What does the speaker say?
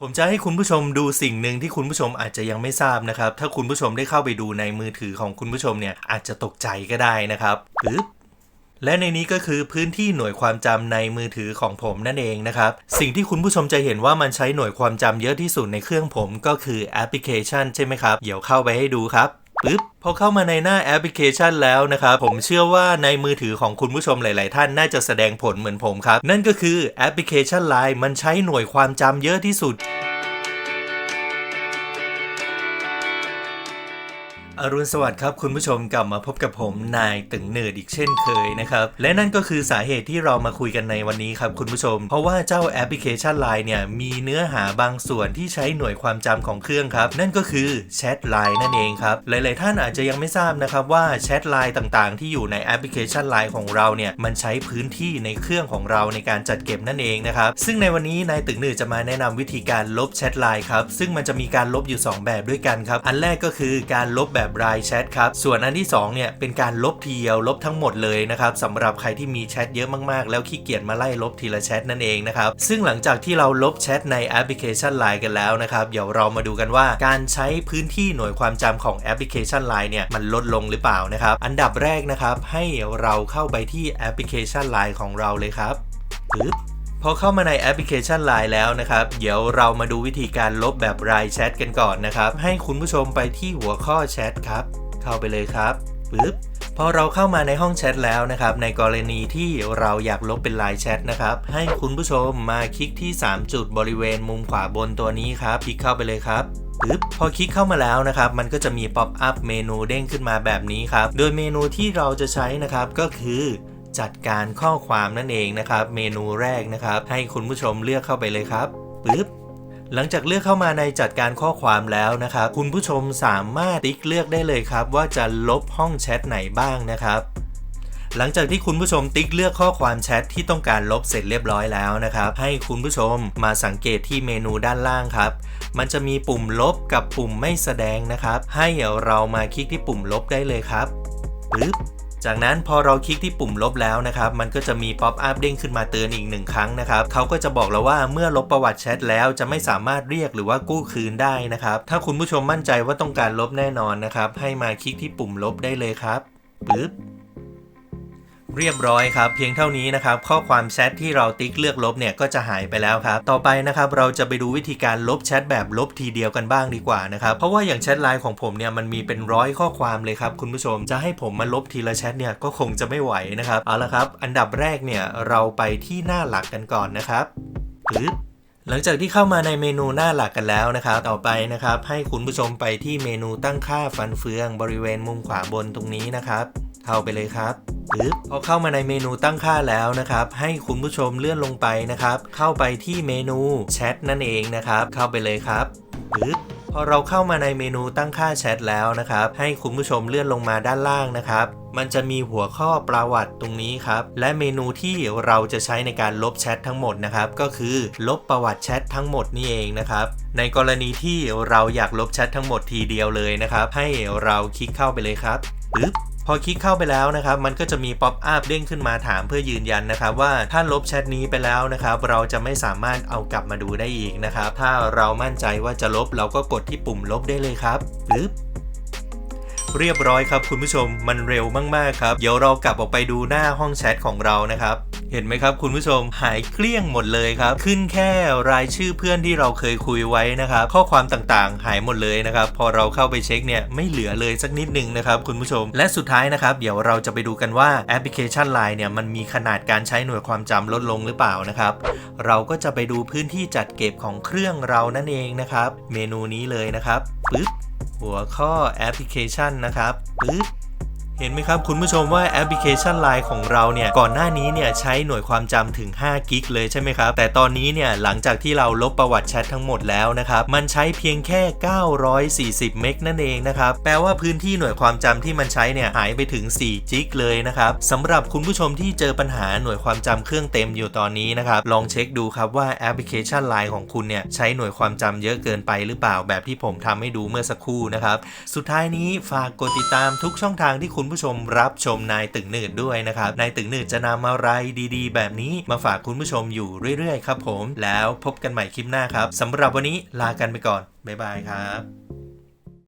ผมจะให้คุณผู้ชมดูสิ่งหนึ่งที่คุณผู้ชมอาจจะยังไม่ทราบนะครับ ถ้าคุณผู้ชมได้เข้าไปดูในมือถือของคุณผู้ชมเนี่ยอาจจะตกใจก็ได้นะครับปึ๊บและในนี้ก็คือพื้นที่หน่วยความจำในมือถือของผมนั่นเองนะครับ สิ่งที่คุณผู้ชมจะเห็นว่ามันใช้หน่วยความจำเยอะที่สุดในเครื่องผมก็คือแอปพลิเคชันใช่ไหมครับ เดี๋ยวเข้าไปให้ดูครับ ปึ๊บพอเข้ามาในหน้าแอปพลิเคชันแล้วนะครับผมเชื่อว่าในมือถือของคุณผู้ชมหลาย ๆ ท่านน่าจะแสดงผลเหมือนผมครับ นั่นก็คือแอปพลิเคชัน Line มันใช้หน่วยความจำเยอะที่สุด อรุณสวัสดิ์ครับ คุณผู้ชมกลับมาพบกับผมนายตึงเนิร์ดอีกเช่นเคยนะครับและนั่นก็คือสาเหตุที่เรามาคุยกันในวันนี้ครับคุณผู้ชม เพราะว่าเจ้าแอปพลิเคชัน Line เนี่ยมีเนื้อหาบางส่วนที่ใช้หน่วยความจำของเครื่องครับ นั่นก็คือแชทไลน์นั่นเองครับหลาย ๆ ท่านอาจจะยังไม่ทราบนะครับว่าแชทไลน์ต่างๆ ที่อยู่ในแอปพลิเคชัน Line ของเราเนี่ยมันใช้พื้นที่ในเครื่องของเราในการจัดเก็บนั่นเองนะครับซึ่งในวันนี้นายตึงเนิร์ดจะมาแนะนำวิธีการลบแชทไลน์ครับซึ่งมันจะมีการลบอยู่ 2 แบบด้วยกันครับอันแรกก็คือการลบแบบรายแชทครับ ส่วนอันที่สองเนี่ยเป็นการลบทีเดียวลบทั้งหมดเลยนะครับสำหรับใครที่มีแชทเยอะมากๆ แล้วขี้เกียจมาไล่ลบทีละแชทนั่นเองนะครับ ซึ่งหลังจากที่เราลบแชทในแอปพลิเคชัน Line กันแล้วนะครับเดี๋ยวเรามาดูกันว่าการใช้พื้นที่หน่วยความจำของแอปพลิเคชัน Line เนี่ยมันลดลงหรือเปล่านะครับอันดับแรกนะครับให้เราเข้าไปที่แอปพลิเคชัน Line ของเราเลยครับปึ๊บ พอเข้ามาในแอปพลิเคชัน Line แล้วนะครับ เดี๋ยวเรามาดูวิธีการลบแบบรายแชทกันก่อนนะครับ ให้คุณผู้ชมไปที่หัวข้อแชทครับ เข้าไปเลยครับปึ๊บพอเราเข้ามาในห้องแชทแล้วนะครับ ในกรณีที่เราอยากลบเป็นไลน์แชทนะครับ ให้คุณผู้ชมมาคลิกที่ 3 จุดบริเวณมุมขวาบนตัวนี้ครับ คลิกเข้าไปเลยครับปึ๊บพอคลิกเข้ามาแล้วนะครับ มันก็จะมีป๊อปอัพเมนูเด้งขึ้นมาแบบนี้ครับ โดยเมนูที่เราจะใช้นะครับก็คือ จัดการข้อความนั่นเองนะครับ เมนูแรกนะครับ ให้คุณผู้ชมเลือกเข้าไปเลยครับปึ๊บหลังจากเลือกเข้ามาในจัดการข้อความแล้วนะครับ คุณผู้ชมสามารถติ๊กเลือกได้เลยครับ ว่าจะลบห้องแชทไหนบ้างนะครับหลังจากที่คุณผู้ชมติ๊กเลือกข้อความแชทที่ต้องการลบเสร็จเรียบร้อยแล้วนะครับ ให้คุณผู้ชมมาสังเกตที่เมนูด้านล่างครับ มันจะมีปุ่มลบกับปุ่มไม่แสดงนะครับ ให้เรามาคลิกที่ปุ่มลบได้เลยครับปึ๊บ จากนั้นพอเราคลิกที่ปุ่มลบแล้วนะครับ มันก็จะมีป๊อปอัพเด้งขึ้นมาเตือนอีกหนึ่งครั้งนะครับเขาก็จะบอกเราว่าเมื่อลบประวัติแชทแล้วจะไม่สามารถเรียกหรือว่ากู้คืนได้นะครับ ถ้าคุณผู้ชมมั่นใจว่าต้องการลบแน่นอนนะครับ ให้มาคลิกที่ปุ่มลบได้เลยครับปึ๊บ เรียบร้อยครับ เพียงเท่านี้นะครับ ข้อความแชทที่เราติ๊กเลือกลบเนี่ยก็จะหายไปแล้วครับ ต่อไปนะครับเราจะไปดูวิธีการลบแชทแบบลบทีเดียวกันบ้างดีกว่านะครับเพราะว่าอย่างแชทไลน์ของผมเนี่ยมันมีเป็นร้อยข้อความเลยครับคุณผู้ชมจะให้ผมมาลบทีละแชทเนี่ยก็คงจะไม่ไหวนะครับเอาละครับ อันดับแรกเนี่ยเราไปที่หน้าหลักกันก่อนนะครับปึ๊บหลังจากที่เข้ามาในเมนูหน้าหลักกันแล้วนะครับ ต่อไปนะครับ ให้คุณผู้ชมไปที่เมนูตั้งค่าฟันเฟืองบริเวณมุมขวาบนตรงนี้นะครับ เข้าไปเลยครับปึ๊บพอเข้ามาในเมนูตั้งค่าแล้วนะครับ ให้คุณผู้ชมเลื่อนลงไปนะครับ เข้าไปที่เมนูแชทนั่นเองนะครับ เข้าไปเลยครับปึ๊บพอเราเข้ามาในเมนูตั้งค่าแชทแล้วนะครับ ให้คุณผู้ชมเลื่อนลงมาด้านล่างนะครับมันจะมีหัวข้อประวัติตรงนี้ครับ และเมนูที่เราจะใช้ในการลบแชททั้งหมดนะครับ ก็คือลบประวัติแชททั้งหมดนี่เองนะครับ ในกรณีที่เราอยากลบแชททั้งหมดทีเดียวเลยนะครับ ให้เราคลิกเข้าไปเลยครับปึ๊บ พอคลิกเข้าไปแล้วนะครับ มันก็จะมีป๊อปอัพเด้งขึ้นมาถามเพื่อยืนยันนะครับ ว่าถ้าลบแชทนี้ไปแล้วนะครับ เราจะไม่สามารถเอากลับมาดูได้อีกนะครับ ถ้าเรามั่นใจว่าจะลบเราก็กดที่ปุ่มลบได้เลยครับปึ๊บ เรียบร้อยครับคุณผู้ชมมันเร็วมากๆครับ เดี๋ยวเรากลับออกไปดูหน้าห้องแชทของเรานะครับเห็นไหมครับคุณผู้ชมหายเกลี้ยงหมดเลยครับ ขึ้นแค่รายชื่อเพื่อนที่เราเคยคุยไว้นะครับ ข้อความต่างๆ หายหมดเลยนะครับ พอเราเข้าไปเช็คเนี่ยไม่เหลือเลยสักนิดหนึ่งนะครับคุณผู้ชม และสุดท้ายนะครับ เดี๋ยวเราจะไปดูกันว่าแอปพลิเคชัน Line เนี่ยมันมีขนาดการใช้หน่วยความจำลดลงหรือเปล่านะครับ เราก็จะไปดูพื้นที่จัดเก็บของเครื่องเรานั่นเองนะครับ เมนูนี้เลยนะครับปึ๊บ หัวข้อแอปพลิเคชันนะครับปึ๊บ เห็นไหมครับคุณผู้ชมว่าแอปพลิเคชัน Line ของเราเนี่ยก่อนหน้านี้เนี่ยใช้หน่วยความจำถึง5กิกเลยใช่ไหมครับ แต่ตอนนี้เนี่ยหลังจากที่เราลบประวัติแชททั้งหมดแล้วนะครับ มันใช้เพียงแค่ 940 เมกนั่นเองนะครับ แปลว่าพื้นที่หน่วยความจำที่มันใช้เนี่ยหายไปถึง 4 จิกเลยนะครับสำหรับคุณผู้ชมที่เจอปัญหาหน่วยความจำเครื่องเต็มอยู่ตอนนี้นะครับลองเช็คดูครับว่าแอปพลิเคชัน Line ของคุณเนี่ยใช้หน่วยความจำเยอะเกินไปหรือเปล่าแบบที่ผมทำให้ดูเมื่อสักครู่นะครับสุดท้ายนี้ฝากกดติดตามทุกช่องทางที่คุณคุณผู้ชมรับชมนายตึงหนืดด้วยนะครับนายตึงหนืดจะนำอะไรดีๆ แบบนี้มาฝากคุณผู้ชมอยู่เรื่อยๆ ครับผม แล้วพบกันใหม่คลิปหน้าครับสำหรับวันนี้ลากันไปก่อนบ๊ายบายครับ